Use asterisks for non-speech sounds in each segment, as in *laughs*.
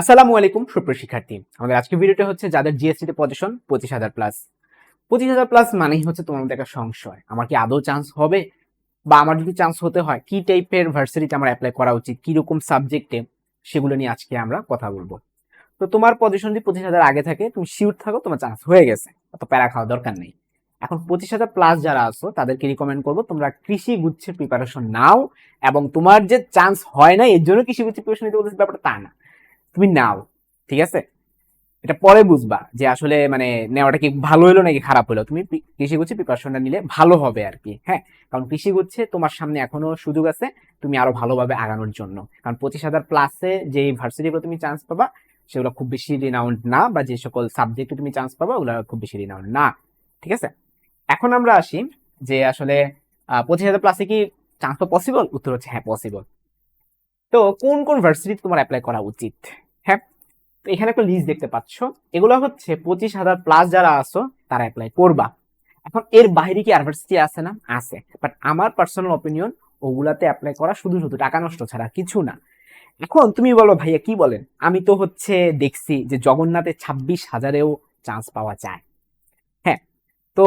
আসসালামু আলাইকুম, সুপ্রিয় শিক্ষার্থী। আমাদের আজকের ভিডিওটা হচ্ছে যাদের জিএসটি তে পজিশন পঁচিশ হাজার প্লাস পঁচিশ হাজার প্লাস মানেই হচ্ছে তোমার মধ্যে একটা সংশয়। আমার কি আদৌ চান্স হবে? বা আমার যদি চান্স হতে হয়, কি টাইপের ভার্সিটিতে আমার অ্যাপ্লাই করা উচিত? কীরকম সাবজেক্টে সেগুলো নিয়ে আজকে আমরা কথা বলব। তো তোমার পজিশন যদি পঁচিশ হাজার আগে থাকে, তুমি শিওর থাকো তোমার চান্স হয়ে গেছে। অত প্যারা খাওয়া দরকার নেই। এখন পঁচিশ হাজার প্লাস যারা আছো, তাদেরকে রিকমেন্ড করব, তোমরা কৃষি গুচ্ছের প্রিপারেশন নাও এবং তোমার যে চান্স হয় না, এর জন্য কৃষি গুচ্ছের প্রিপারেশন নিতে বলতেছি, ব্যাপারটা তা না। তুমি নাও, ঠিক আছে? এটা পরে বুঝবা যে আসলে মানে নেওয়াটা কি ভালো হলো নাকি খারাপ হলো তুমি কৃষি গুচ্ছে প্রিপারেশনটা নিলে ভালো হবে আর কি হ্যাঁ? কারণ কৃষি গুচ্ছে তোমার সামনে এখনও সুযোগ আছে তুমি আরও ভালোভাবে আগানোর জন্য। কারণ পঁচিশ হাজার প্লাসে যে ভার্সিটিগুলো তুমি চান্স পাবা, সেগুলো খুব বেশি রিনাউন্ড না বা যে সকল সাবজেক্টে তুমি চান্স পাবা, ওগুলো খুব বেশি রিনাউন্ড না, ঠিক আছে? এখন আমরা আসি যে আসলে পঁচিশ হাজার প্লাসে কি চান্স পসিবল উত্তর হচ্ছে হ্যাঁ পসিবল তো কোন কোন ভার্সিটি তোমার অ্যাপ্লাই করা উচিত? হ্যাঁ তো এখানে একটা লিস্ট দেখতে পাচ্ছ। এগুলো হচ্ছে পঁচিশ হাজার প্লাস যারা আসো তারা অ্যাপ্লাই করবা। এখন এর বাইরে কি ইউনিভার্সিটি আছে না? আছে। বাট আমার পার্সোনাল অপিনিয়ন ওগুলাতে অ্যাপ্লাই করা শুধু শুধু টাকা নষ্ট ছাড়া কিছু না। এখন তুমি বলো ভাইয়া, কি বলেন? আমি তো হচ্ছে দেখছি যে জগন্নাথে ছাব্বিশ হাজারেও চান্স পাওয়া যায়। হ্যাঁ তো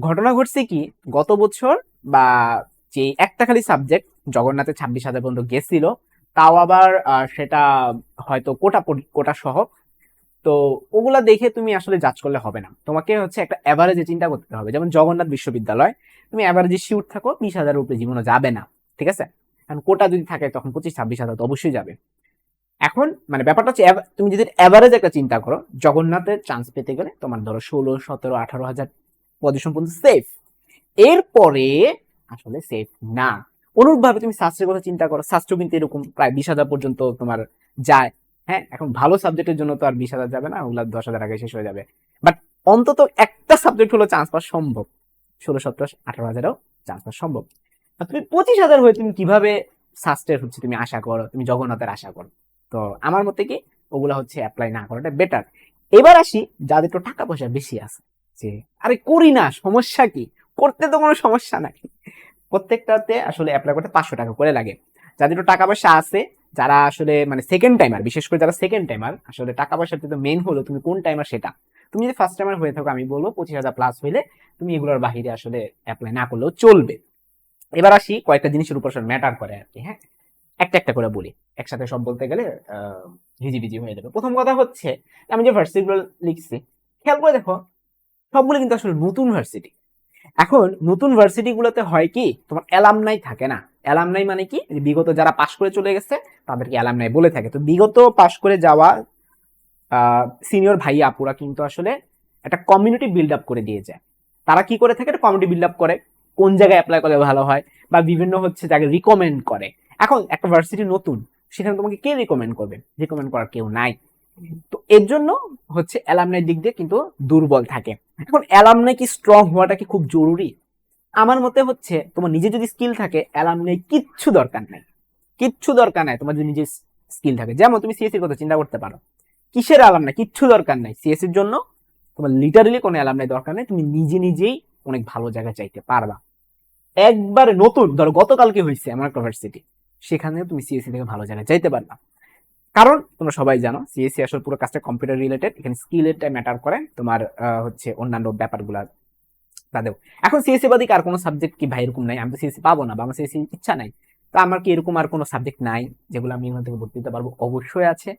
ঘটনা ঘটছে কি? গত বছর বা যে একটা খালি সাবজেক্ট জগন্নাথে ছাব্বিশ হাজার পর্যন্ত গেছিল তাও আবার সেটা হয়তো কোটা কোটা সহ। তো ওগুলা দেখে তুমি আসলে জাজ করলে হবে না। তোমাকে হচ্ছে একটা অ্যাভারেজে চিন্তা করতে হবে। যেমন জগন্নাথ বিশ্ববিদ্যালয়, তুমি অ্যাভারেজে শিউর থাকো, বিশ হাজারের উপরে জীবনে যাবে না। ঠিক আছে? কারণ কোটা যদি থাকে, তখন পঁচিশ, ছাব্বিশ হাজার তো অবশ্যই যাবে। এখন মানে ব্যাপারটা হচ্ছে তুমি যদি অ্যাভারেজ একটা চিন্তা করো, জগন্নাথের চান্স পেতে গেলে তোমার ধরো ষোলো, সতেরো, আঠারো হাজার পজিশন পর্যন্ত সেফ এরপরে আসলে সেফ না। অনুরূপভাবে তুমি শাস্ত্রের কথা চিন্তা করো। শাস্ত্র কিন্তু এরকম প্রায় বিশ হাজার পর্যন্ত তোমার যায়। হ্যাঁ এখন ভালো সাবজেক্টের জন্য তো আর বিশ হাজার যাবে না, ওগুলা দশ হাজার আগে শেষ হয়ে যাবে। বাট অন্তত একটা সাবজেক্ট হলো চান্স পাওয়া সম্ভব। ষোলো, সতেরো, আঠারো হাজারও চান্স পাওয়া সম্ভব। তুমি পঁচিশ হাজার হয়ে তুমি কীভাবে শাস্ত্রের হচ্ছে তুমি আশা করো, তুমি জগন্নাথের আশা করো? তো আমার মতে কি ওগুলা হচ্ছে অ্যাপ্লাই না করাটা বেটার এবার আসি, যাদের একটু টাকা পয়সা বেশি আছে, যে, আরে করি না, সমস্যা কি? করতে তো কোনো সমস্যা নাই। প্রত্যেকটাতে আসলে অ্যাপ্লাই করতে পাঁচশো টাকা করে লাগে। যাদের টাকা পয়সা আছে, যারা আসলে মানে সেকেন্ড টাইমার বিশেষ করে যারা সেকেন্ড টাইমার আসলে টাকা পয়সার তো মেন হলো তুমি কোন টাইমার সেটা। তুমি যদি ফার্স্ট টাইমার হয়ে থাকো, আমি বলব পঁচিশ হাজার প্লাস হইলে তুমি এগুলোর বাহিরে আসলে অ্যাপ্লাই না করলেও চলবে। এবার আসি কয়েকটা জিনিসের উপর ম্যাটার করে আর কি হ্যাঁ? একটা একটা করে বলি। একসাথে সব বলতে গেলে হিজিবিজি হয়ে যাবে। প্রথম কথা হচ্ছে, আমি যে ভার্সিটিগুলো লিখছি, খেয়াল করে দেখো, সবগুলো কিন্তু আসলে নতুন ভার্সিটি। এখন নতুন ভার্সিটি গুলোতে হয় কি, তোমার অ্যালামনাই থাকে না। অ্যালামনাই মানে কি বিগত যারা পাশ করে চলে গেছে, তাদেরকে অ্যালামনাই বলে থাকে। তো বিগত পাশ করে যাওয়া সিনিয়র ভাই আপুরা কিন্তু আসলে একটা কমিউনিটি বিল্ড আপ করে দিয়ে যায় তারা কি করে থাকে, একটা কমিউনিটি বিল্ড আপ করে। কোন জায়গায় অ্যাপ্লাই করলে ভালো হয়, বা বিভিন্ন হচ্ছে যাকে রিকমেন্ড করে। এখন একটা ভার্সিটি নতুন, সেখানে তোমাকে কে রিকমেন্ড করবে? রিকমেন্ড করার কেউ নাই। তো এর জন্য হচ্ছে অ্যালামনাই দিক দিয়ে কিন্তু দুর্বল থাকে। এখন অ্যালামনাই কি স্ট্রং হওয়াটা কি খুব জরুরি? আমার মতে হচ্ছে তোমার নিজে যদি স্কিল থাকে, অ্যালামনাই কিচ্ছু দরকার নাই। কিচ্ছু দরকার নাই তোমার যদি নিজের স্কিল থাকে। যেমন তুমি সিএসসির কথা চিন্তা করতে পারো। কিসের অ্যালামনাই? কিচ্ছু দরকার নাই। সিএসসির জন্য তোমার লিটারালি কোনো অ্যালামনাই দরকার নেই। তুমি নিজে নিজেই অনেক ভালো জায়গায় চাইতে পারবা। একবারে নতুন, ধরো গতকালকে হয়েছে এমন একটা ভার্সিটি। সেখানে তুমি সিএসসি থেকে ভালো জায়গায় চাইতে পারবা। কারণ তোমরা সবাই জানো সিএসসি আসলে পুরো কাজটা কম্পিউটার রিলেটেড এখানে স্কিলেরটা ম্যাটার করে। তোমার হচ্ছে অন্যান্য ব্যাপারগুলা তাদেরও এখন সিএসসি বাদে আর কোনো সাবজেক্ট কি ভাই এরকম নাই? আমি তো সিএসসি পাবো না বা আমার সিএসসি ইচ্ছা নাই। তো আমার কি এরকম আর কোনো সাবজেক্ট নাই যেগুলো আমি এখান থেকে ভর্তি দিতে পারব? অবশ্যই আছে।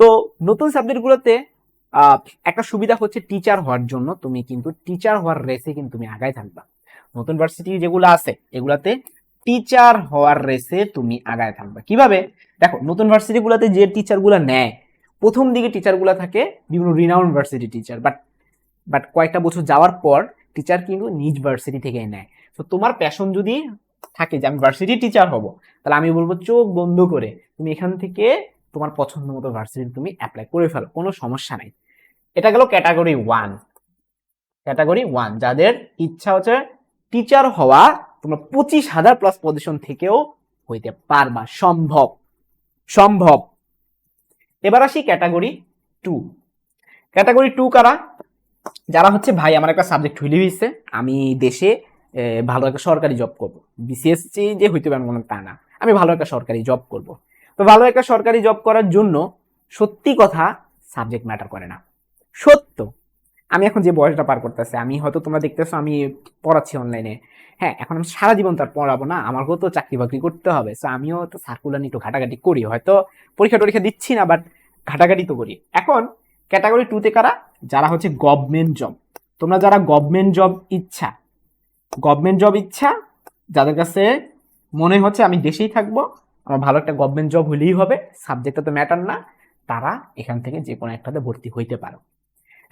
তো নতুন সাবজেক্টগুলোতে একটা সুবিধা হচ্ছে টিচার হওয়ার জন্য তুমি কিন্তু টিচার হওয়ার রেসে কিন্তু তুমি আগায় থাকবা। নতুন ভার্সিটি যেগুলো আছে, এগুলাতে টিচার হওয়ার রেসে তুমি আগায় থাকবা। কীভাবে? দেখো, নতুন ভার্সিটিগুলোতে যে টিচারগুলো নেয়, প্রথম দিকে টিচারগুলো থাকে বিভিন্ন renowned varsity teacher but but কয়েকটা বছর যাওয়ার পর টিচার কিন্তু নিজ ভার্সিটি থেকে নেয়। তো তোমার প্যাশন যদি থাকে যে আমি ভার্সিটি টিচার হব, তাহলে আমি বলব চোখ বন্ধ করে তুমি এখান থেকে তোমার পছন্দ মতো ভার্সিটি তুমি অ্যাপ্লাই করে ফেলো, কোনো সমস্যা নাই। এটা গেল ক্যাটাগরি ওয়ান ক্যাটাগরি ওয়ান যাদের ইচ্ছা হচ্ছে টিচার হওয়া তোমরা পঁচিশ হাজার প্লাস পজিশন থেকেও হইতে পারবা সম্ভব। সম্ভব। এবার আসি ক্যাটাগরি টু ক্যাটাগরি টু কারা? যারা হচ্ছে, ভাই, আমার একটা সাবজেক্ট হইলে হয়েছে আমি দেশে ভালো একটা সরকারি জব করব। বিসিএসসি যে হইতে পারে কোনো তা না, আমি ভালো একটা সরকারি জব করব। তো ভালো একটা সরকারি জব করার জন্য সত্যি কথা সাবজেক্ট ম্যাটার করে না। সত্য। আমি এখন যে বয়সটা পার করতেছি, আমি হয়তো তোমরা দেখতেছো আমি পড়াচ্ছি অনলাইনে হ্যাঁ এখন আমি সারা জীবন তার পড়াবো না, আমাকেও তো চাকরি বাকরি করতে হবে। সো আমিও তো সার্কুলার নিয়ে একটু ঘাটাঘাটি করি, হয়তো পরীক্ষা টরীক্ষা দিচ্ছি না বাট ঘাটাঘাটি তো করি। এখন ক্যাটাগরি টুতে কারা? যারা হচ্ছে গভর্নমেন্ট জব তোমরা যারা গভর্নমেন্ট জব ইচ্ছা গভর্নমেন্ট জব ইচ্ছা, যাদের কাছে মনে হচ্ছে আমি দেশেই থাকব, আমার ভালো একটা গভর্নমেন্ট জব হলেই হবে সাবজেক্টটা তো ম্যাটার না, তারা এখান থেকে যে কোনো একটাতে ভর্তি হইতে পারো।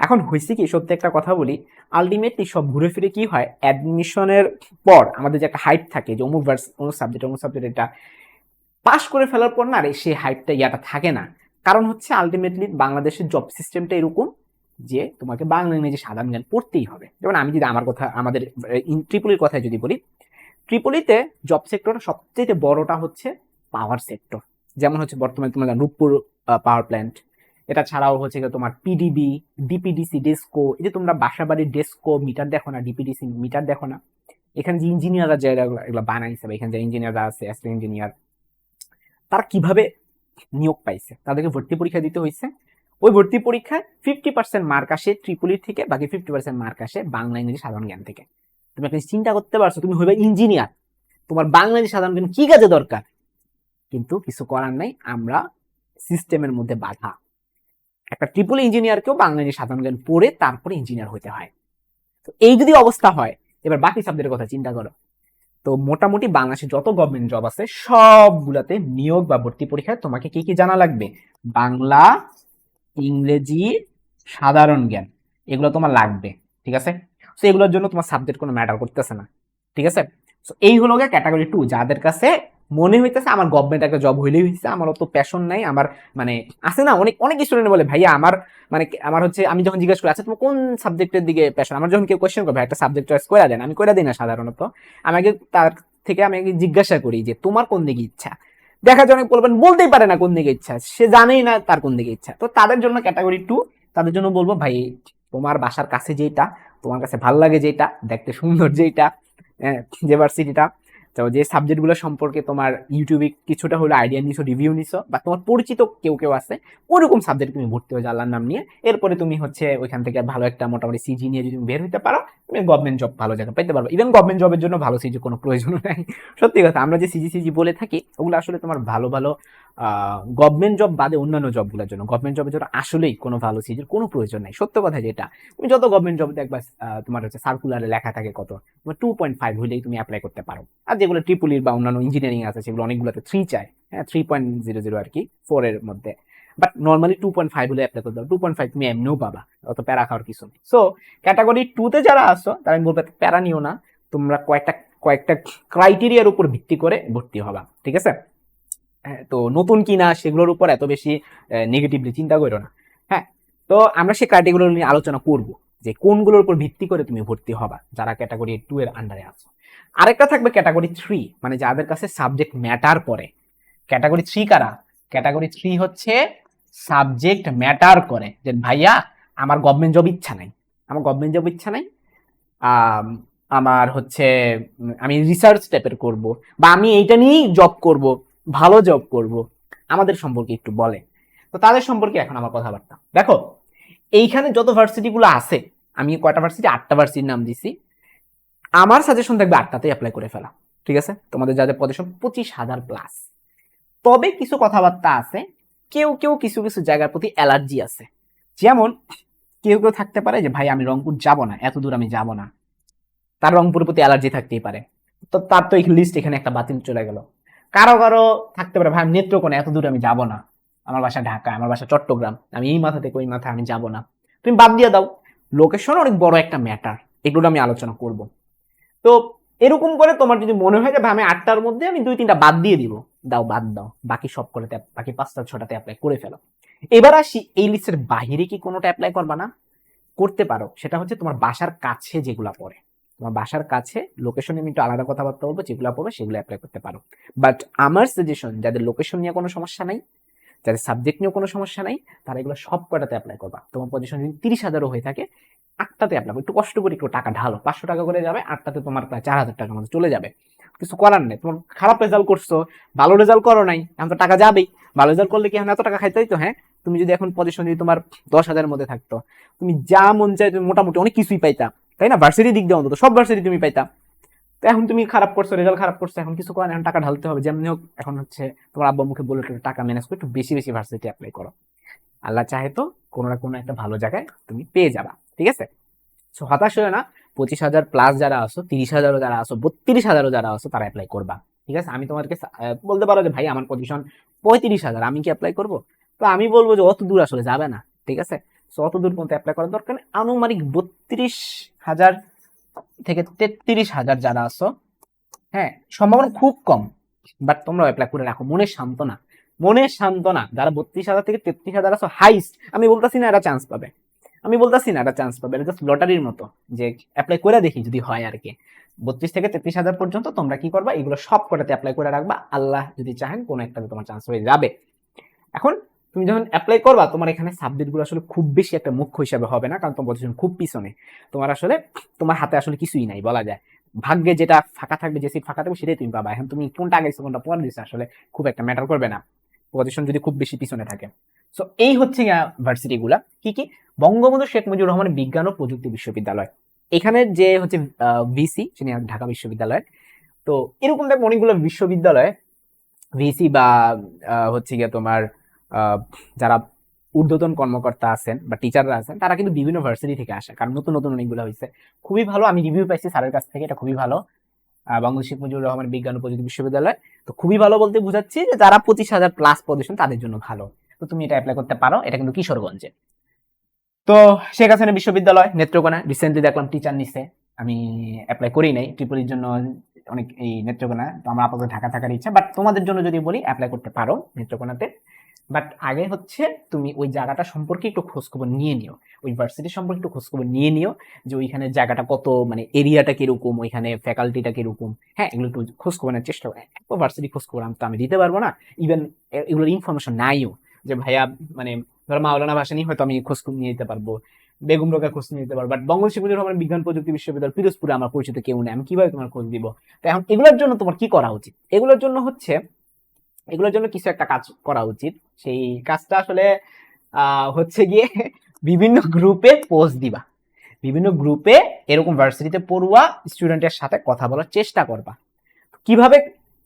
এখন হয়েছে কি, সত্যি একটা কথা বলি আলটিমেটলি সব ঘুরে ফিরে কি হয় অ্যাডমিশনের পর আমাদের যে একটা হাইট থাকে যে অমুক ভার্স অমুক সাবজেক্ট অমুক সাবজেক্ট এটা পাশ করে ফেলার পর না রে সেই হাইটটা ইয়াটা থাকে না। কারণ হচ্ছে আলটিমেটলি বাংলাদেশের জব সিস্টেমটা এরকম যে তোমাকে বাংলা ইংরেজি সাধারণ জ্ঞান পড়তেই হবে। যেমন আমি যদি আমার কথা, আমাদের ট্রিপলির কথায় যদি বলি ট্রিপলিতে জব সেক্টর সবচেয়ে বড়টা হচ্ছে পাওয়ার সেক্টর যেমন হচ্ছে বর্তমানে তোমার রূপপুর পাওয়ার প্ল্যান্ট এটা ছাড়াও হচ্ছে তোমার পিডিবি ডিপিডিসি ডেস্কো এই যে তোমরা বাসা বাড়ির ডেস্কো মিটার দেখো না ডিপিডিসি মিটার দেখো না, এখানে যে ইঞ্জিনিয়াররা যে এগুলো- বানাইছে বা এখানে যে ইঞ্জিনিয়াররা আছে অ্যাসিস্ট্যান্ট ইঞ্জিনিয়ার তারা কীভাবে নিয়োগ পাইছে? তাদেরকে ভর্তি পরীক্ষা দিতে হয়েছে ওই ভর্তি পরীক্ষায় ফিফটি পার্সেন্ট মার্ক আসে ট্রিপুলি থেকে, বাকি ফিফটি পার্সেন্ট মার্ক আসে বাংলা, ইংরেজি সাধারণ জ্ঞান থেকে। তুমি একটা চিন্তা করতে পারছ, তুমি হইবে ইঞ্জিনিয়ার তোমার বাংলা ইংরেজি সাধারণ জ্ঞান কি কাজে দরকার? কিন্তু কিছু করার নাই, আমরা সিস্টেমের মধ্যে বাধা। একটা ট্রিপল ইঞ্জিনিয়ারকেও বাংলা ইংরেজি সাধারণ জ্ঞান পড়ে তারপরে ইঞ্জিনিয়ার হতে হয়। তো এই যদি অবস্থা হয়, এবার বাকি সাবজেক্টের কথা চিন্তা করো। তো মোটামুটি বাংলাদেশে যত গভর্নমেন্ট জব আছে, সবগুলাতে নিয়োগ বা ভর্তি পরীক্ষায় তোমাকে কি কি জানা লাগবে? বাংলা, ইংরেজি, সাধারণ জ্ঞান, এগুলো তোমার লাগবে, ঠিক আছে? তো এগুলোর জন্য তোমার সাবজেক্ট কোনো ম্যাটার করতেছে না, ঠিক আছে? তো এই হলো ক্যাটাগরি টু যাদের কাছে মনে হইতেছে আমার গভর্নমেন্ট একটা জব হইলেই হয়েছে আমার অত প্যাশন নাই আমার মানে আছে না অনেক অনেক স্টুডেন্ট বলে ভাইয়া আমার মানে আমার হচ্ছে আমি যখন জিজ্ঞেস করি আচ্ছা তোমার কোন সাবজেক্টের দিকে প্যাশন আমার যখন কেউ কোয়েশ্চেন করবে একটা সাবজেক্ট চয়েস করে দেন। আমি করে দিই না সাধারণত। আমাকে তার থেকে আমি জিজ্ঞাসা করি যে তোমার কোন দিকে ইচ্ছা? দেখা যায় অনেক বলবেন বলতেই পারে না কোন দিকে ইচ্ছা। সে জানেই না তার কোন দিকে ইচ্ছা। তো তাদের জন্য ক্যাটাগরি টু তাদের জন্য বলব ভাই তোমার বাসার কাছে যেটা তোমার কাছে ভালো লাগে যেটা দেখতে সুন্দর যেটা হ্যাঁ, যে ভার্সিটিটা তো যে সাবজেক্টগুলো সম্পর্কে তোমার ইউটিউবে কিছুটা হলো আইডিয়া নিছো রিভিউ নিছো, বা তোমার পরিচিত কেউ কেউ আছে, ওরকম সাবজেক্ট তুমি ভর্তি হয়ে আল্লাহর নাম নিয়ে। এরপরে তুমি হচ্ছে ওইখান থেকে ভালো একটা মোটামুটি সিজি নিয়ে যদি তুমি বের হতে পারো, তুমি গভর্নমেন্ট জব ভালো জায়গা পেতে পারবে। ইভেন গভর্নমেন্ট জবের জন্য ভালো সিজি কোনো প্রয়োজন নাই। সত্যি কথা, আমরা যে সিজি সিজি বলে থাকি, ওগুলো আসলে তোমার ভালো ভালো গভর্নমেন্ট জব বাদে অন্যান্য জবগুলোর জন্য। গভর্নমেন্ট জবের জন্য আসলেই কোনো ভালো সিজির কোনো প্রয়োজন নাই। সত্য কথা যেটা, তুমি যত গভর্নমেন্ট জব দেখবা তোমার হচ্ছে সার্কুলারে লেখা থাকে কত? তোমার টু পয়েন্ট ফাইভ হলেই তুমি অ্যাপ্লাই করতে পারো। আর যেগুলো ট্রিপুলির বা অন্যান্য ইঞ্জিনিয়ারিং আছে, সেগুলো অনেকগুলোতে থ্রি চায় হ্যাঁ থ্রি পয়েন্ট জিরো জিরো আর কি ফোরের মধ্যে। But normally two point five হলে অ্যাপ্লাই করতে পারো। টু পয়েন্ট ফাইভ তুমি এমনিও পাবা, অত প্যারা খাওয়ার কিছু নেই। সো ক্যাটাগরি টুতে যারা আসো, তারা আমি বলব প্যারা নিও না। তোমরা কয়েকটা কয়েকটা ক্রাইটেরিয়ার উপর ভিত্তি করে ভর্তি হবা। ঠিক আছে? তো নতুন কিনা সেগুলোর উপর এত বেশি নেগেটিভলি চিন্তা করো না। হ্যাঁ তো আমরা সেই ক্রাইটেরিয়াগুলো নিয়ে আলোচনা করব যে কোনগুলোর উপর ভিত্তি করে তুমি ভর্তি হবা, যারা ক্যাটাগরি টু এর আন্ডারে আছো। আরেকটা থাকবে ক্যাটাগরি থ্রি মানে যাদের কাছে সাবজেক্ট ম্যাটার করে ক্যাটাগরি থ্রি কারা? ক্যাটাগরি থ্রি হচ্ছে সাবজেক্ট ম্যাটার করে। যে ভাইয়া, আমার গভর্নমেন্ট জব ইচ্ছা নাই। আমার গভর্নমেন্ট জব ইচ্ছা নাই। আমার হচ্ছে, আমি রিসার্চ টাইপের করব। বা আমি এইটা নিয়েই জব করব। ভালো জব করব, আমাদের সম্পর্কে একটু বলে তো তাদের সম্পর্কে এখন আমার কথাবার্তা। দেখো, এইখানে যত ভার্সিটিগুলো আছে, আমি কয়টা ভার্সিটি আটটা ভার্সিটির নাম দিছি। আমার সাজেশন থাকবে আটটাতে অ্যাপ্লাই করে ফেলা, ঠিক আছে? তোমাদের যাদের পজিশন পঁচিশ হাজার প্লাস তবে কিছু কথাবার্তা আছে, কেউ কেউ কিছু কিছু জায়গার প্রতি অ্যালার্জি আছে। যেমন, কেউ কেউ থাকতে পারে যে, ভাই, আমি রংপুর যাব না, এত দূর আমি যাব না। তার রংপুরের প্রতি অ্যালার্জি থাকতেই পারে। তো তার তো এই লিস্ট এখানে একটা বাতিল চলে গেল। কারও কারও থাকতে পারে। ভাই, আমি নেত্রকোনা, এত দূর আমি যাব না। আমার বাসা ঢাকা, আমার বাসা চট্টগ্রাম। আমি এই মাথা থেকে ওই মাথা আমি যাব না। তুমি বাদ দিয়ে দাও। লোকেশন অনেক বড় একটা ম্যাটার এগুলো আমি আলোচনা করব। তো এরকম করে তোমার যদি মনে হয় যে, ভাই, আমি আটটার মধ্যে আমি দুই, তিনটা বাদ দিয়ে দিব। দাও, বাদ দাও। বাকি সব কটাতে বাকি পাঁচটা, ছটাতে অ্যাপ্লাই করে ফেলো। এবার আসি, এই লিস্টের বাহিরে কি কোনোটা অ্যাপ্লাই করবা না? করতে পারো। সেটা হচ্ছে তোমার বাসার কাছে যেগুলা পড়ে। তোমার বাসার কাছে লোকেশনে আমি একটু আলাদা কথাবার্তা বলব, যেগুলো পড়বে সেগুলো অ্যাপ্লাই করতে পারো। বাট আমার সাজেশন যাদের লোকেশন নিয়ে কোনো সমস্যা নাই, যাদের সাবজেক্ট নিয়ে কোনো সমস্যা নাই, তারা এগুলো সব কটাতে অ্যাপ্লাই করবা। তোমার পজিশন যদি তিরিশ হাজারও হয়ে থাকে, আটটাতে অ্যাপ্লাই একটু কষ্ট করে একটু টাকা ঢালো, পাঁচশো টাকা করে যাবে, আটটাতে তোমার প্রায় চার হাজার টাকার মতো চলে যাবে। কিছু করার নেই, তোমার খারাপ রেজাল্ট করছ, ভালো রেজাল্ট করো নাই, এখন তো টাকা যাবেই। ভালো রেজাল্ট করলে কি এখন এত টাকা খাইতে তো হ্যাঁ? তুমি যদি এখন পজিশন যদি তোমার দশ হাজারের মধ্যে থাকতো, তুমি যা মন চায় তুমি মোটামুটি অনেক কিছুই পাইতা। তাই না? ভার্সিটি দিক দিয়ে অন্তত। সব ভার্সিটি তুমি পাইতা। তো এখন তুমি খারাপ করছ রেজাল্ট খারাপ করছ, এখন কিছু করেন এখন টাকা ঢালতে হবে। যেমনি হোক, এখন হচ্ছে তোমার আব্বা মুখে বলে টাকা ম্যানেজ করে, একটু বেশি বেশি ভার্সিটি অ্যাপ্লাই করো। আল্লাহ চাহে তো কোনো না কোনো একটা ভালো জায়গায় তুমি পেয়ে যাবা, ঠিক আছে? সো হতাশ হয়ে না। পঁচিশ হাজার প্লাস যারা আসো তিরিশ হাজারও যারা আসো বত্রিশ হাজারও যারা আসো তারা অ্যাপ্লাই করবা, ঠিক আছে? আমি তোমাদেরকে বলতে পারো যে, ভাই, আমার পজিশন পঁয়ত্রিশ হাজার, আমি কি অ্যাপ্লাই করব? তো আমি বলব যে, অত দূর আসলে যাবে না, ঠিক আছে? সো অত দূর পর্যন্ত অ্যাপ্লাই করার দরকার নেই। আনুমানিক বত্রিশ হাজার থেকে তেত্রিশ হাজার যারা আসো হ্যাঁ সম্ভাবনা খুব কম বাট তোমরা অ্যাপ্লাই করে রাখো মনের সান্ত্বনা মনের সান্ত্বনা যারা বত্রিশ হাজার থেকে তেত্রিশ হাজার আসো হাইস্ট আমি বলতেছি না এরা চান্স পাবে। আমি বলতেছি না এটা চান্স পাবে, এটা জাস্ট লটারির মতো, যে অ্যাপ্লাই করে দেখি যদি হয় আর কি। বত্রিশ থেকে তেত্রিশ হাজার পর্যন্ত তোমরা কি করবা? এগুলো সব কটাতে অ্যাপ্লাই করে রাখবা। আল্লাহ যদি চাহেন, কোনো একটাতে তোমার চান্স হয়ে যাবে। এখন তুমি যখন অ্যাপ্লাই করবা, তোমার এখানে সাবজেক্টগুলো আসলে খুব বেশি একটা মুখ্য হিসাবে হবে না, কারণ তোমার পজিশন খুব পিছনে। তোমার আসলে, তোমার হাতে আসলে কিছুই নাই, বলা যায়। ভাগ্যে যেটা ফাঁকা থাকবে, যে সিট ফাঁকা থাকবে, সেটাই তুমি পাবা। এখন তুমি কোনটা আগে কোনটা পরে দিছো আসলে খুব একটা ম্যাটার করবে না। পজিশন যদি খুব বেশি পিছনে থাকে। সো এই হচ্ছে ভার্সিটি গুলা। কি কি? বঙ্গবন্ধু শেখ মুজিবুর রহমান বিজ্ঞান ও প্রযুক্তি বিশ্ববিদ্যালয়। এখানে যে হচ্ছে ভিসি সেটা ঢাকা বিশ্ববিদ্যালয় তো এরকম টাইপ অনেকগুলো বিশ্ববিদ্যালয় ভিসি বা হচ্ছে গিয়ে তোমার যারা ঊর্ধ্বতন কর্মকর্তা আছেন বা টিচাররা আছেন, তারা কিন্তু বিভিন্ন ভার্সিটি থেকে আসে। কারণ নতুন নতুন অনেকগুলো হয়েছে। খুবই ভালো, আমি রিভিউ পাইছি স্যারের কাছ থেকে, এটা খুবই ভালো। বঙ্গবন্ধু শেখ মুজিবুর রহমান বিজ্ঞান ও প্রযুক্তি বিশ্ববিদ্যালয়। তো খুবই ভালো বলতে বুঝাচ্ছি যে যারা পঁচিশ হাজার প্লাস পজিশন তাদের জন্য ভালো। তো তুমি এটা অ্যাপ্লাই করতে পারো, এটা কিন্তু কিশোরগঞ্জে। তো শেখ হাসিনা বিশ্ববিদ্যালয়, নেত্রকোনা। রিসেন্টলি দেখলাম টিচার নিছে। আমি অ্যাপ্লাই করি নাই। ট্রিপলির জন্য অনেক এই নেত্রকোনা, তো আমার আপাতত ঢাকা থাকার ইচ্ছা। বাট তোমাদের জন্য যদি বলি অ্যাপ্লাই করতে পারো নেত্রকোনাতে। বাট আগে হচ্ছে তুমি ওই জায়গাটা সম্পর্কে একটু খোঁজখবর নিয়ে নিও। ওই ভার্সিটি সম্পর্কে একটু খোঁজখবর নিয়ে নিও যে ওইখানে জায়গাটা কত মানে এরিয়াটা কীরকম, ওইখানে ফ্যাকাল্টিটা কীরকম। হ্যাঁ এগুলো একটু খোঁজখবর নেওয়ার চেষ্টা করো। এত ভার্সিটি খোঁজখবর আমি তো আমি দিতে পারব না। ইভেন এগুলোর ইনফরমেশন নাইও যে ভাইয়া মানে ধরো মাওলানা নিয়ে হয়তো আমি খোঁজ নিয়ে নিতে পারব, বেগম রোগা খোঁজ নিতে পারব বাট মুজিবুর রহমান বিজ্ঞান প্রযুক্তি বিশ্ববিদ্যালয় পিরোজপুরে আমার পরিচিত কেউ নেই, আমি কীভাবে তোমার খোঁজ দিব তো এখন এগুলোর জন্য তোমার কি করা উচিত? এগুলোর জন্য হচ্ছে এগুলোর জন্য কিছু একটা কাজ করা উচিত। সেই কাজটা আসলে হচ্ছে গিয়ে *laughs* বিভিন্ন গ্রুপে পোস্ট দিবা। বিভিন্ন গ্রুপে এরকম ভার্সিটিতে পড়ুয়া স্টুডেন্টের সাথে কথা বলার চেষ্টা করবা। কীভাবে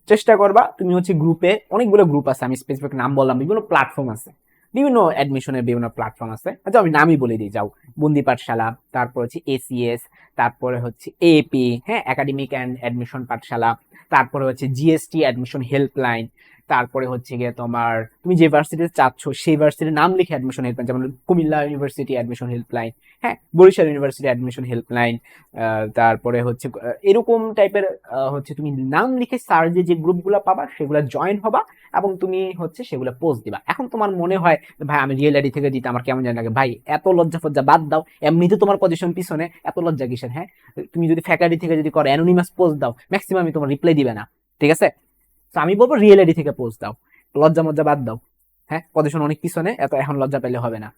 চেষ্টা করবা? তুমি হচ্ছে গ্রুপে অনেকগুলো গ্রুপ আছে, আমি স্পেসিফিক নাম বললাম, বিভিন্ন প্ল্যাটফর্ম আছে। বিভিন্ন অ্যাডমিশনের বিভিন্ন প্ল্যাটফর্ম আছে। আচ্ছা আমি নামই বলে দিই, যাও। বন্দি পাঠশালা, তারপর হচ্ছে এসিএস তারপরে হচ্ছে এপি হ্যাঁ একাডেমিক অ্যান্ড অ্যাডমিশন পাঠশালা, তারপরে হচ্ছে জিএসটি অ্যাডমিশন হেল্পলাইন তারপরে হচ্ছে গিয়ে তোমার তুমি যে ভার্সিটিতে চাচ্ছ, সেই ভার্সিটির নাম লিখে অ্যাডমিশন হেল্পলাইন যেমন কুমিল্লা ইউনিভার্সিটি অ্যাডমিশন হেল্পলাইন হ্যাঁ বরিশাল ইউনিভার্সিটি অ্যাডমিশন হেল্পলাইন তারপরে হচ্ছে এরকম টাইপের হচ্ছে তুমি নাম লিখে সার্চে যে গ্রুপগুলো পাবা, সেগুলো জয়েন হবা এবং তুমি হচ্ছে সেগুলো পোস্ট দিবা। এখন তোমার মনে হয়, ভাই, আমি রিয়েল আইডি থেকে দিতে আমার কেমন জানি লাগে? ভাই, এত লজ্জা ফজ্জা বাদ দাও এমনিতে তোমার পজিশন পিছনে, এত লজ্জা কিসের হ্যাঁ? তুমি যদি ফ্যাকাল্টি থেকে যদি করো অ্যানোনিমাস পোস্ট দাও ম্যাক্সিমাম তোমার রিপ্লাই দিবে না, ঠিক আছে? তো আমি বলব রিয়েলিটি থেকে পোস্ট দাও। লজ্জা মজ্জা বাদ দাও। হ্যাঁ? পজিশন অনেক পিছনে এত এখন লজ্জা পেলে হবে না।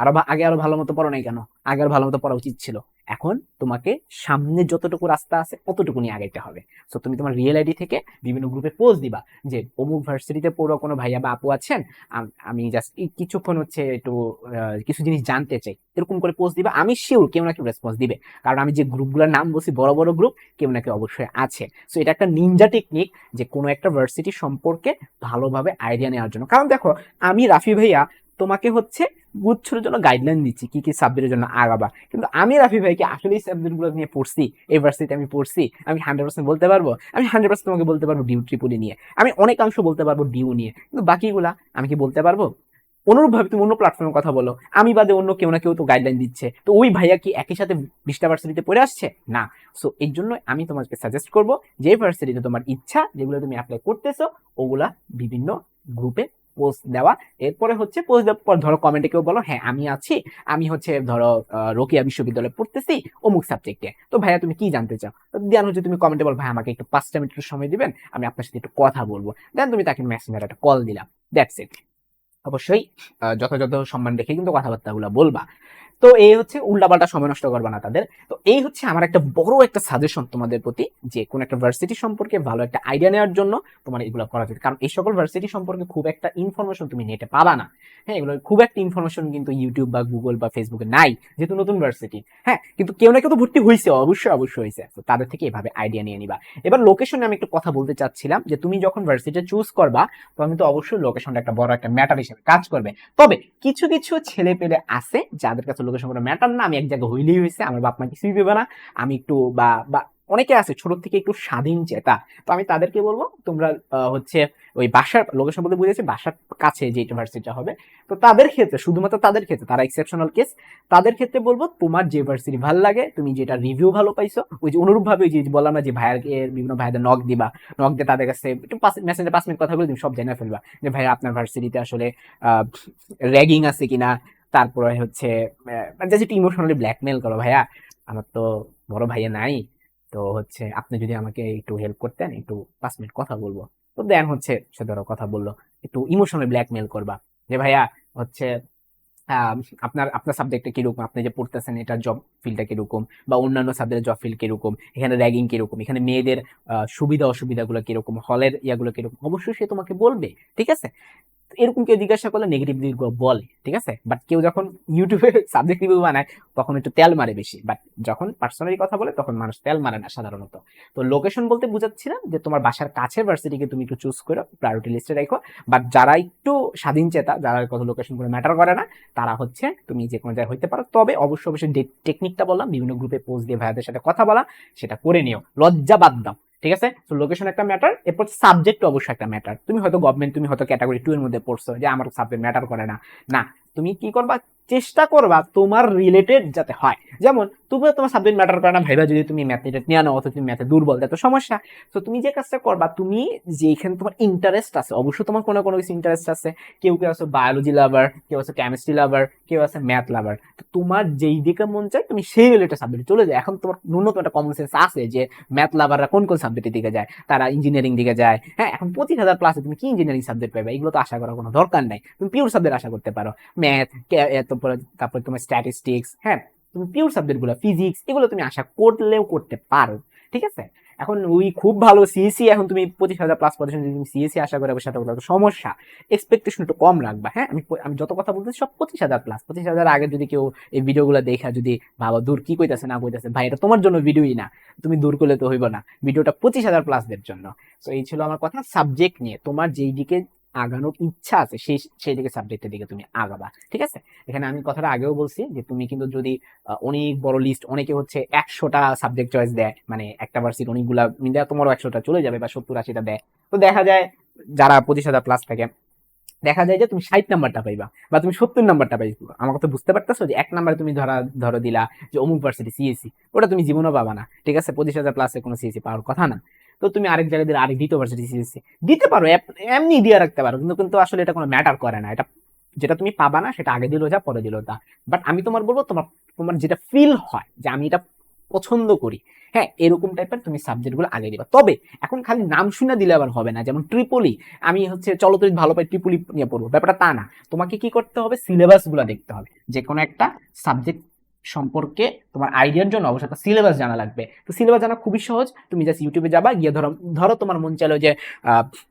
আরও আগে আরও ভালো মতো পড়ো নাই কেন? আগে আরও ভালো মতো পড়া উচিত ছিল। এখন তোমাকে সামনে যতটুকু রাস্তা আছে অতটুকুনি আগাইতে হবে। সো তুমি তোমার রিয়েল আইডি থেকে বিভিন্ন গ্রুপে পোস্ট দিবা যে, অমুক ভার্সিটিতে পড়ো, কোনো ভাইয়া বা আপু আছেন? আমি জাস্ট কিছুক্ষণ হচ্ছে একটু কিছু জিনিস জানতে চাই। এরকম করে পোস্ট দিবা। আমি শিওর কেউ না কেউ রেসপন্স দিবে। কারণ আমি যে গ্রুপগুলোর নাম বলছি, বড় বড় গ্রুপ কেউ না কেউ অবশ্যই আছে। সো এটা একটা নিনজা টেকনিক যে, কোনো একটা ভার্সিটি সম্পর্কে ভালোভাবে আইডিয়া নেওয়ার জন্য। কারণ দেখো, আমি রাফি ভাইয়া তোমাকে হচ্ছে গুচ্ছর জন্য গাইডলাইন দিচ্ছি, কি কি সাবজেক্টের জন্য আগাবা। কিন্তু আমি রাফি ভাইকে আসলে এই সাবজেক্টগুলো নিয়ে পড়ছি, এই ভার্সিটিতে আমি পড়ছি, আমি হান্ড্রেড পার্সেন্ট বলতে পারব, আমি হান্ড্রেড পার্সেন্ট তোমাকে বলতে পারব ডিউ ট্রিপুলি নিয়ে। আমি অনেকাংশ বলতে পারব ডিউ নিয়ে, কিন্তু বাকিগুলা আমি কি বলতে পারব? অনুরূপভাবে তুমি অন্য প্ল্যাটফর্মে কথা বলো, আমি বাদে অন্য কেউ না কেউ তো গাইডলাইন দিচ্ছে। তো ওই ভাইয়া কি একই সাথে বিশটা ভার্সিটিতে পড়ে আসছে? না। সো এই জন্য আমি তোমাকে সাজেস্ট করব, যে ভার্সিটিতে তোমার ইচ্ছা, যেগুলো তুমি অ্যাপ্লাই করতেছো, ওগুলা বিভিন্ন গ্রুপে পোস্ট দেওয়া। এরপরে হচ্ছে পোস্ট দেওয়ার পর ধরো কমেন্টে কেউ বলো হ্যাঁ আমি আছি। আমি হচ্ছে ধরো রোকিয়া বিশ্ববিদ্যালয়ে পড়তেছি অমুক সাবজেক্টে তো ভাইয়া, তুমি কি জানতে চাও? দেন হচ্ছে তুমি কমেন্টে বলো, ভাই, আমাকে একটু পাঁচটা মিনিট সময় দিবেন, আমি আপনার সাথে একটু কথা বলব। দেন তুমি তাকে মেসেঞ্জারে একটা কল দিলাম দ্যাটস ইট অবশ্যই যথাযথ সম্মান রেখে কিন্তু কথাবার্তাগুলো বলবা। তো এই হচ্ছে উল্টাপাল্টা সময় নষ্ট করবে না তাদের তো এই হচ্ছে আমার একটা বড় একটা সাজেশন তোমাদের প্রতি যে, কোন একটা ভার্সিটি সম্পর্কে ভালো একটা আইডিয়া নেওয়ার জন্য তোমার এগুলো করা উচিত। কারণ এই সকল ভার্সিটি সম্পর্কে খুব একটা ইনফরমেশন তুমি নেটে পাবা না। হ্যাঁ এগুলো খুব একটা ইনফরমেশন কিন্তু ইউটিউব বা গুগল বা ফেসবুকে নাই, যেহেতু নতুন ভার্সিটি হ্যাঁ কিন্তু কেউ না কেউ তো ভর্তি হয়েছে অবশ্যই অবশ্যই হয়েছে তো তাদের থেকে এভাবে আইডিয়া নিয়ে নিবা। এবার লোকেশনে আমি একটু কথা বলতে চাচ্ছিলাম যে, তুমি যখন ভার্সিটি চুজ করবা, তখন তো অবশ্যই লোকেশনটা একটা বড় একটা ম্যাটার হিসেবে কাজ করবে। তবে কিছু কিছু ছেলে পেলে আছে যাদের কাছে লোকেশন কোনো ম্যাটার না, আমি এক জায়গায় হইলেই হয়েছে, আমার বাপ মা কিছুই পেবে না। আমি একটু বা বা অনেকে আছে ছোট থেকে একটু স্বাধীন চেতা। তো আমি তাদেরকে বলব, তোমরা হচ্ছে ওই বাসার লোকেশন বলতে বুঝেছি, বাসার কাছে যে ইউনিভার্সিটিটা হবে। তো তাদের ক্ষেত্রে, শুধুমাত্র তাদের ক্ষেত্রে, তারা এক্সেপশনাল কেস তাদের ক্ষেত্রে বলব, তোমার যে ভার্সিটি ভালো লাগে, তুমি যেটা রিভিউ ভালো পাইছো, ওই যে অনুরূপ ভাবে ওই যে বললাম না যে ভাইয়ারকে বিভিন্ন ভাইদের নক দিবা নক দিয়ে তাদের কাছে একটু মেসেঞ্জে পাঁচ মিনিট কথা বলে তুমি সব জেনে ফেলবা যে, ভাইয়া, আপনার ভার্সিটিতে আসলে র্যাগিং আছে কিনা? তারপরে হচ্ছে জাস্ট ইমোশনালি ব্ল্যাকমেল করো ভাইয়া। আমার তো বড় ভাইয়া নাই, তো হচ্ছে আপনি যদি আমাকে একটু হেল্প করতেন, একটু পাঁচ মিনিট কথা বলব। তো দেন হচ্ছে সে ধরো কথা বলল, একটু ইমোশনালি ব্ল্যাকমেল করবা। যে ভাইয়া হচ্ছে আপনার আপনার সাবজেক্টটা কীরকম? আপনি যে পড়তেছেন এটা জব ফিল্ডটা কীরকম? বা অন্যান্য সাবজেক্টের জব ফিল্ড কীরকম? এখানে র্যাগিং কীরকম? এখানে মেয়েদের সুবিধা অসুবিধাগুলো কীরকম? হলের ইয়াগুলো কীরকম? অবশ্যই সে তোমাকে বলবে, ঠিক আছে? এরকম কেউ জিজ্ঞাসা করলে নেগেটিভ দিকগুলো বলে, ঠিক আছে? বাট কেউ যখন ইউটিউবে সাবজেক্ট রিভিউ বানায়, তখন একটু তেল মারে বেশি। বাট যখন পার্সোনালি কথা বলে, তখন মানুষ তেল মারে না সাধারণত। তো লোকেশন বলতে বুঝাচ্ছিলাম যে তোমার বাসার কাছে ভার্সিটিকে তুমি একটু চুজ করো প্রায়োরিটি লিস্টে রাখো। বাট যারা একটু স্বাধীন চেতা, যারা কত লোকেশন করে ম্যাটার করে না, তারা হচ্ছে তুমি যে কোনো জায়গায় হইতে পারো। তবে অবশ্যই অবশ্যই টেকনিকটা বললাম, বিভিন্ন গ্রুপে পোস্ট দিয়ে ভাইয়াদের সাথে কথা বলা, সেটা করে নিও। লজ্জা বাদ দাও। ঠিক আছে? তো লোকেশন একটা ম্যাটার এরপর সাবজেক্ট অবশ্যই একটা ম্যাটার তুমি হয়তো গভর্নমেন্ট তুমি হয়তো ক্যাটাগরি টু এর মধ্যে পড়ছো যে আমার সাবজেক্ট ম্যাটার করে না। না তুমি কি করবা? চেষ্টা করবা তোমার রিলেটেড যাতে হয়। যেমন তুমি তোমার সাবজেক্ট ম্যাটার করে না, ভাইবা যদি তুমি ম্যাথ নিয়ে নাও অথবা তুমি ম্যাথে দুর্বল তো সমস্যা। তো তুমি যে কাজটা করবা, তুমি যেখানে তোমার ইন্টারেস্ট আছে, অবশ্যই তোমার কোনো কোনো কিছু ইন্টারেস্ট আছে। কেউ কেউ আছে বায়োলজি লাভার কেউ আছে কেমিস্ট্রি লাভার কেউ আছে ম্যাথ লাভার তো তোমার যেই দিকে মন চায়, তুমি সেই রিলেটেড সাবজেক্টে চলে যায় এখন তোমার ন্যূনতম একটা কমন সেন্স আছে যে ম্যাথ লাভাররা কোন কোন সাবজেক্টের দিকে যায়? তারা ইঞ্জিনিয়ারিং দিকে যায়। হ্যাঁ এখন পঁচিশ হাজার প্লাসে তুমি কি ইঞ্জিনিয়ারিং সাবজেক্ট পাবে এগুলো তো আশা করার কোনো দরকার নাই। তুমি পিওর সাবজেক্ট আশা করতে পারো। ম্যাথ তারপরে তোমার স্ট্যাটিস্টিক্স হ্যাঁ? তুমি পিওর সাবজেক্টগুলো ফিজিক্স এগুলো তুমি আশা করলেও করতে পারো, ঠিক আছে? এখন ওই খুব ভালো সিএসি এখন তুমি পঁচিশ হাজার প্লাস পজিশন যদি তুমি সিএসি আশা করে সাথে বলতে সমস্যা। এক্সপেকটেশন একটু কম রাখবা হ্যাঁ? আমি আমি যত কথা বলতেছি সব পঁচিশ হাজার প্লাস পঁচিশ হাজার আগে যদি কেউ এই ভিডিওগুলো দেখা, যদি ভাবা দূর কি কইতাছে, না কইতাছে, ভাই, এটা তোমার জন্য ভিডিওই না, তুমি দূর করলে তো হইব না ভিডিওটা পঁচিশ হাজার প্লাসদের জন্য। তো এই ছিল আমার কথা সাবজেক্ট নিয়ে, তোমার যেই দিকে আগানোর ইচ্ছা আছে সেই সেই দিকে সাবজেক্টের দিকে তুমি আগাবা, ঠিক আছে? এখানে আমি কথাটা আগেও বলছি যে তুমি কিন্তু যদি অনেক বড় লিস্ট অনেকে হচ্ছে একশোটা সাবজেক্ট চয়েস দেয় মানে একটা ভার্সিটি অনেকগুলা মিলে তোমারও একশোটা চলে যাবে বা সত্তর আশিটা দেয়। তো দেখা যায় যারা পঁচিশ হাজার প্লাস থাকে, দেখা যায় যে তুমি ষাট নাম্বারটা পাইবা বা তুমি সত্তর নাম্বারটা পাইবা। আমার কথা বুঝতে পারতেছো যে এক নাম্বারে তুমি ধরা, ধরো দিলা যে অমুক ভার্সিটি সিএসি ওটা তুমি জীবনও পাবা না, ঠিক আছে? পঁচিশ হাজার প্লাসে কোনো সিএসি পাওয়ার কথা না। তো তুমি আরেক জায়গায় দিলে আরেক দ্বিতীয় ভার্সিটি সিএসসি দিতে পারো এমনি দিয়ে রাখতে পারো, কিন্তু কিন্তু আসলে এটা কোনো ম্যাটার করে না। এটা, যেটা তুমি পাবা না, সেটা আগে দিলো যা, পরে দিলো তা। বাট আমি তোমার বলব, তোমার তোমার যেটা ফিল হয় যে আমি এটা পছন্দ করি হ্যাঁ এরকম টাইপের তুমি সাবজেক্টগুলো আগে দিবা। তবে এখন খালি নাম শুনে দিলে আবার হবে না। যেমন ট্রিপলি আমি হচ্ছে চলতরিত ভালো পাই ট্রিপলি নিয়ে পড়ব। ব্যাপারটা তা না। তোমাকে কি করতে হবে? সিলেবাসগুলো দেখতে হবে। যে কোনো একটা সাবজেক্ট সম্পর্কে তোমার আইডিয়ার জন্য অবশ্যই একটা সিলেবাস জানা লাগবে। তো সিলেবাস জানা খুবই সহজ। তুমি জাস্ট ইউটিউবে যাবা, গিয়ে ধরো ধরো তোমার মন চাইলো যে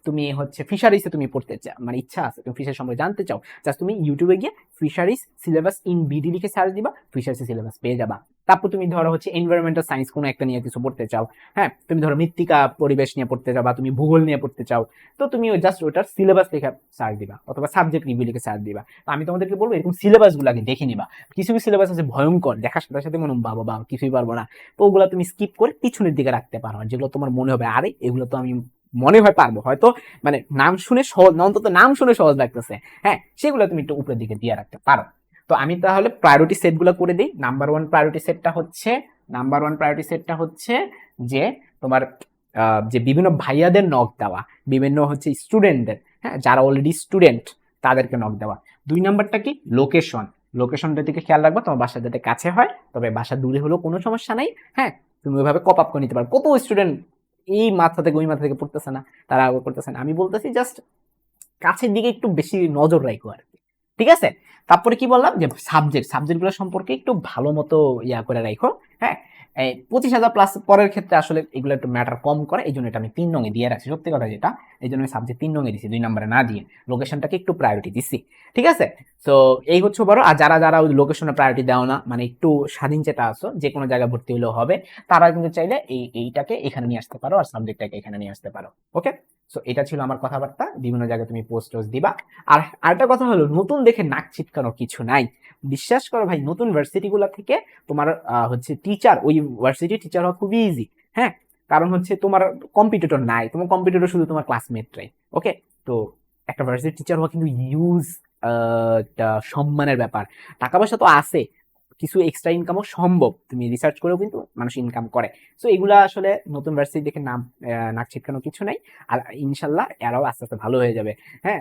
তুমি হচ্ছে ফিশারিসে তুমি পড়তে চাও মানে ইচ্ছা আছে, তুমি ফিশারি সম্পর্কে জানতে চাও জাস্ট তুমি ইউটিউবে গিয়ে ফিশারিস সিলেবাস ইন বিডি লিখে সার্চ দিবা ফিশারিস সিলেবাস পেয়ে যাবা। তারপর তুমি ধরো হচ্ছে এনভায়রনমেন্টাল সায়েন্স কোনো একটা নিয়ে কিছু পড়তে চাও হ্যাঁ? তুমি ধরো মৃত্তিকা পরিবেশ নিয়ে পড়তে চাও বা তুমি ভূগোল নিয়ে পড়তে চাও, তো তুমি ওই জাস্ট ওটার সিলেবাস লিখে সার্চ দিবা, অথবা সাবজেক্ট রিভিউ লিখে সার্চ দিবা। তো আমি তোমাদেরকে বলব, এরকম সিলেবাসগুলো আগে দেখে নিবা। কিছু কিছু সিলেবাস আছে ভয়ঙ্কর, দেখার সাথে সাথে মনে বাবা বাবা, কিছুই পারব না। তো ওগুলো তুমি স্কিপ করে পিছনের দিকে রাখতে পারো যেগুলো তোমার মনে হবে, আরে, এগুলো তো আমি মনে হয় পারব। হয়তো মানে নাম শুনে সহজ, অন্তত নাম শুনে সহজ লাগতেছে হ্যাঁ? সেগুলো তুমি একটু উপরের দিকে দিয়ে রাখতে পারো। তো আমি তাহলে প্রায়োরিটি সেটগুলো করে দিই। নাম্বার ওয়ান প্রায়োরিটি সেটটা হচ্ছে নাম্বার ওয়ান প্রায়োরিটি সেটটা হচ্ছে যে তোমার যে বিভিন্ন ভাইয়াদের নক দেওয়া, বিভিন্ন হচ্ছে স্টুডেন্টদের হ্যাঁ যারা অলরেডি স্টুডেন্ট তাদেরকে নক দেওয়া। দুই নাম্বারটা কি? লোকেশন লোকেশনটার দিকে খেয়াল রাখব, তোমার বাসা যাতে কাছে হয়, তবে বাসা দূরে হলেও কোনো সমস্যা নাই হ্যাঁ তুমি ওইভাবে কপ আপ করে নিতে পারো। কত স্টুডেন্ট এই মাথা থেকে, ওই মাথা থেকে পড়তেছে না, তারা করতেছে না। আমি বলতেছি জাস্ট কাছের দিকে একটু বেশি নজর রাখো আর ঠিক আছে? তারপরে কি বললাম যে সাবজেক্ট সাবজেক্টগুলো সম্পর্কে একটু ভালো মতো ইয়া করে রাখো হ্যাঁ? এই পঁচিশ হাজার প্লাস পরের ক্ষেত্রে আসলে এগুলো একটু ম্যাটার কম করে এই জন্য এটা আমি তিন রঙে দিয়ে রাখছি। সত্যি কথা যেটা এই জন্য আমি সাবজেক্ট তিন রঙে দিচ্ছি দুই নম্বরে না দিয়ে। লোকেশনটাকে একটু প্রায়োরিটি দিচ্ছি ঠিক আছে? তো এই হচ্ছে বড়, আর যারা যারা ওই লোকেশনে প্রায়োরিটি দেও না মানে একটু স্বাধীন চেতা আসো যে কোনো জায়গায় ভর্তি হলেও হবে তারা কিন্তু চাইলে এই, এইটাকে এখানে নিয়ে আসতে পারো, আর সাবজেক্টটাকে এখানে নিয়ে আসতে পারো ওকে সো এটা ছিল আমার কথাবার্তা। বিভিন্ন জায়গায় তুমি পোস্ট টোস্ট দিবা। আর আরেকটা কথা হলো, নতুন দেখে নাক ছিটকানোর কিছু নাই। বিশ্বাস করো ভাই, নতুন ভার্সিটিগুলো থেকে তোমার হচ্ছে টিচার ওই ভার্সিটি টিচার হওয়া খুবই ইজি হ্যাঁ? কারণ হচ্ছে তোমার কম্পিটিটর নাই। তোমার কম্পিটিটর শুধু তোমার ক্লাসমেটরাই ওকে তো একটা ভার্সিটি টিচার হওয়া কিন্তু ইউজ সম্মানের ব্যাপার। টাকা পয়সা তো আছে কিছু এক্সট্রা ইনকামও সম্ভব। তুমি রিসার্চ করেও কিন্তু মানুষ ইনকাম করে। সো এগুলা আসলে নতুন ভার্সিটি দেখে নাম নাক ছিটকানো কিছু নাই। আর ইনশাল্লাহ এরাও আস্তে আস্তে ভালো হয়ে যাবে। হ্যাঁ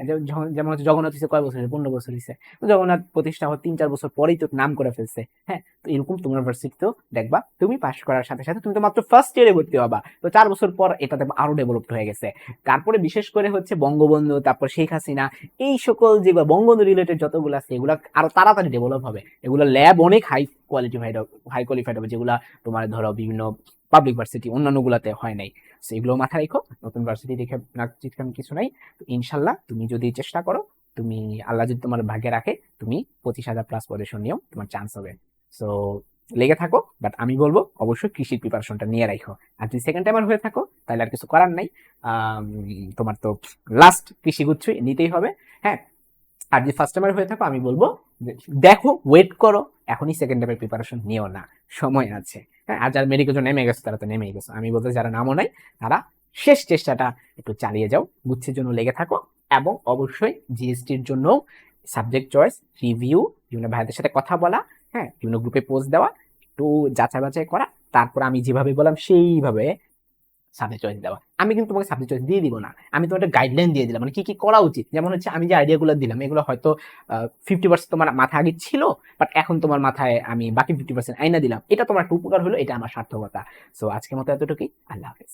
যেমন হচ্ছে জগন্নাথ হিসেবে কয় বছর পনেরো বছর তো জগন্নাথ প্রতিষ্ঠা হওয়ার তিন চার বছর পরেই তো নাম করে ফেলছে। হ্যাঁ তো এরকম তোমার ভার্সিটিতেও দেখবা, তুমি পাশ করার সাথে সাথে তুমি তো মাত্র ফার্স্ট ইয়ারে ভর্তি হবা। তো চার বছর পর এটাতে দেখবা আরও ডেভেলপড হয়ে গেছে। তারপরে বিশেষ করে হচ্ছে বঙ্গবন্ধু, তারপর শেখ হাসিনা, এই সকল যেগুলো বঙ্গবন্ধু রিলেটেড যতগুলো আছে, এগুলো আরও তাড়াতাড়ি ডেভেলপ হবে। এগুলো ল্যাব অনেক হাই কোয়ালিটিফাইড হাই কোয়ালিফাইড হবে, যেগুলো তোমার ধরো বিভিন্ন পাবলিক ভার্সিটি অন্যান্য গুলাতে হয় নাই। সো এগুলো মাথায় রেখো, নতুন ভার্সিটি দেখে নাক চিটকান কিছু নাই। তো ইনশাল্লাহ তুমি যদি চেষ্টা করো, তুমি আল্লাহ যদি তোমার ভাগ্যে রাখে, তুমি পঁচিশ হাজার প্লাস পজিশন নিয়েও তোমার চান্স হবে। সো লেগে থাকো বাট আমি বলব অবশ্যই কৃষির প্রিপারেশনটা নিয়ে রাখো। আর যদি সেকেন্ড টাইমার হয়ে থাকো, তাহলে আর কিছু করার নাই। তোমার তো লাস্ট কৃষি গুচ্ছই নিতেই হবে। হ্যাঁ আর যদি ফার্স্ট টাইমার হয়ে থাকো, আমি বলব দেখো ওয়েট করো, এখনই সেকেন্ড টাইমের প্রিপারেশন নিও না, সময় আছে। হ্যাঁ আর যারা মেডিকেল নেমে গেছে, তারা তো নেমেই গেছে। আমি বলতে যারা নামও নাই, তারা শেষ চেষ্টাটা একটু চালিয়ে যাও, গুচ্ছের জন্য লেগে থাকো এবং অবশ্যই জিএসটির জন্য সাবজেক্ট চয়েস রিভিউ বিভিন্ন ভাইদের সাথে কথা বলা হ্যাঁ বিভিন্ন গ্রুপে পোস্ট দেওয়া, একটু যাচাই বাছাই করা, তারপর আমি যেভাবে বললাম, সেইভাবে সাবজেক্ট চয়েস দেওয়া। আমি কিন্তু তোমাকে সাবজেক্ট চয়েস দিয়ে দিব না। আমি তোমার একটা গাইডলাইন দিয়ে দিলাম। মানে কি কি করা উচিত? যেমন হচ্ছে আমি যে আইডিয়াগুলো দিলাম, এগুলো হয়তো ফিফটি পার্সেন্ট তোমার মাথা আগে ছিল বাট এখন তোমার মাথায় আমি বাকি ফিফটি পার্সেন্ট আইনা দিলাম। এটা তোমার একটা উপকার হলো, এটা আমার সার্থকতা। সো আজকের মতো এতটুকুই। আল্লাহ হাফেজ।